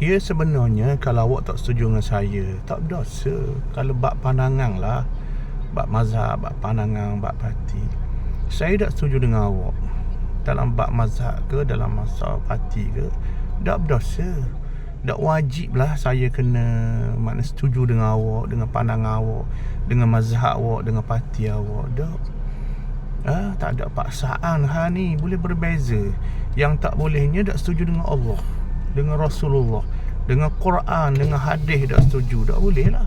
Ya sebenarnya kalau awak tak setuju dengan saya Tak berdosa. Kalau bab pandangan lah Bab mazhab, bab pandangan, bab parti. Saya tak setuju dengan awak. Dalam bab mazhab ke Dalam masa parti ke Tak berdosa. Tak wajib lah saya kena Makna setuju dengan awak Dengan pandangan awak Dengan mazhab awak Dengan parti awak. Tak. Ah, tak ada paksaan ha ni. Boleh berbeza. Yang tak bolehnya tak setuju dengan Allah, dengan Rasulullah, dengan Quran, dengan hadis tak setuju. Tak boleh lah.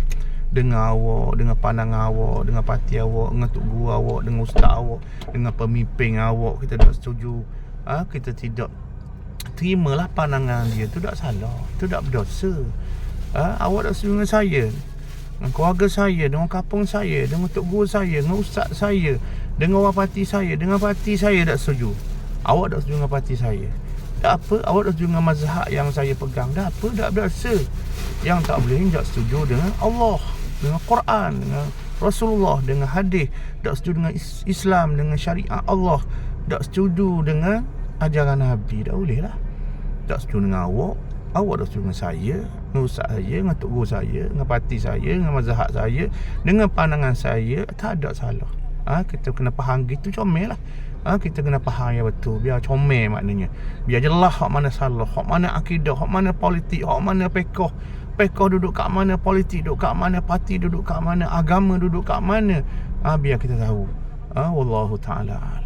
Dengan awak, dengan pandangan awak, dengan parti awak, dengan tok guru awak, dengan ustaz awak, dengan pemimpin awak kita tak setuju. Ah, kita tidak terimalah pandangan dia tu tak salah. Tu tak berdosa. Ah, awak tak setuju dengan saya. Dengan keluarga saya, dengan kampung saya, dengan tok guru saya, dengan ustaz saya, dengan orang parti saya, dengan parti saya tak setuju. Awak tak setuju dengan parti saya. Apa, awak tak setuju dengan mazhab yang saya pegang. Tak apa, tak berasa. Yang tak boleh tak setuju dengan Allah, dengan Quran, dengan Rasulullah, dengan hadis. Tak setuju dengan is- Islam, dengan syariat Allah. Tak setuju dengan ajaran Nabi. Tak boleh lah. Tak setuju dengan awak. Awak tak setuju dengan saya, dengan ustaz saya, dengan tok guru saya, dengan parti saya, dengan mazhab saya, dengan pandangan saya. Tak ada salah. Ha, kita kena faham gitu comel lah. Ha, kita kena faham yang betul. Biar comel maknanya. Biar jelas hak mana salah, hak mana akidah, hak mana politik, hak mana pekoh. Pekoh duduk kat mana, politik duduk kat mana, parti duduk kat mana, agama duduk kat mana. Ha, biar kita tahu. Ha, wallahu taala. alam.